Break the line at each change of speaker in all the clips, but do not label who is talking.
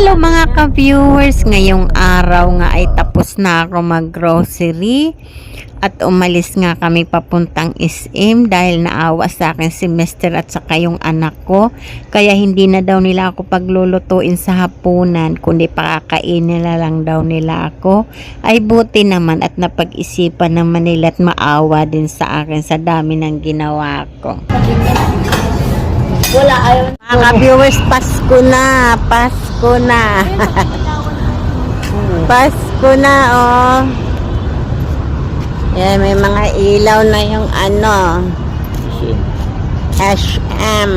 Hello mga ka-viewers, ngayong araw nga ay tapos na ako mag-grocery at umalis nga kami papuntang SM dahil naawa sa akin si Mr. at saka yung anak ko. Kaya hindi na daw nila ako paglulutuin sa hapunan kundi pakakainin na lang daw nila ako. Ay buti naman at napag-isipan naman nila at maawa din sa akin sa dami ng ginawa ko.
Wala, ayaw.
Mga viewers, Pasko na! Pasko na! Pasko na, oh! Yan, may mga ilaw na yung ano, SM.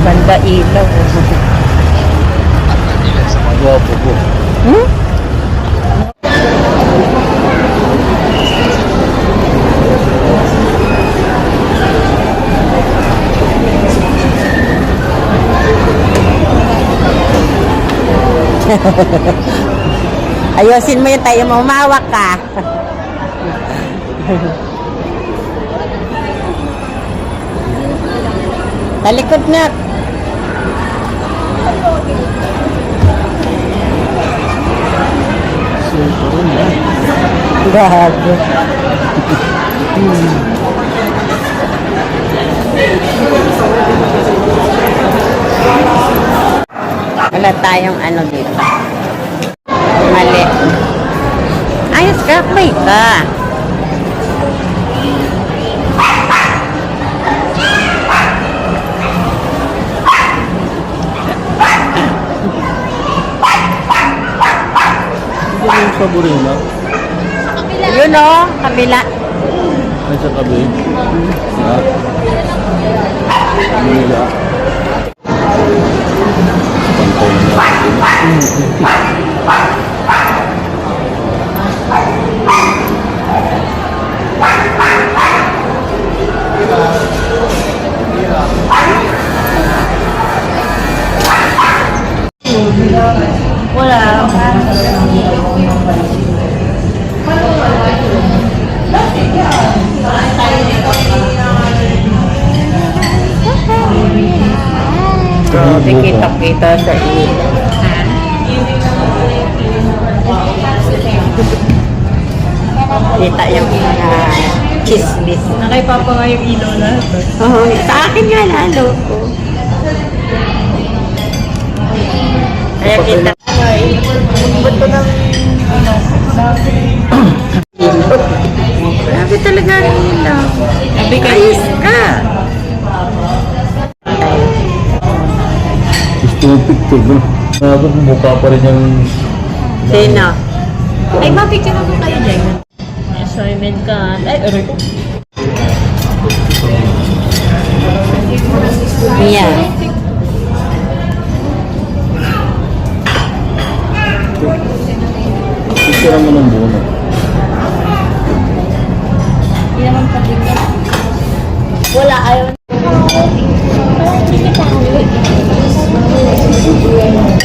Banda Ayosin mo yung tayo mo, umawak ka. Talikod nga. Gago. Wala tayong ano dito. Mali. Ayos ka, play ka.
Hindi mo yung paborino.
Yun o, kabila.
Ay, sa tabi. Ha? Manila.
Wala.
Grabe kita-kita sa ilo. Kita yung mga chismis.
Nakay Papa nga yung ilaw na.
Oo, sa akin nga lalo. Kaya kita.
Ba't ko nang
Grabe talaga rin nila.
Sabi ka,
Ayos ka.
Gusto mo picture mo. Sabi ko mukha pa rin yung...
Sino?
Ay, mapicture ako kayo dyan. Assignment ka. Ay, aray ko.
Mia.
Picture mo ng buo.
Hindi naman patingin. Wala, ayaw.
Wala.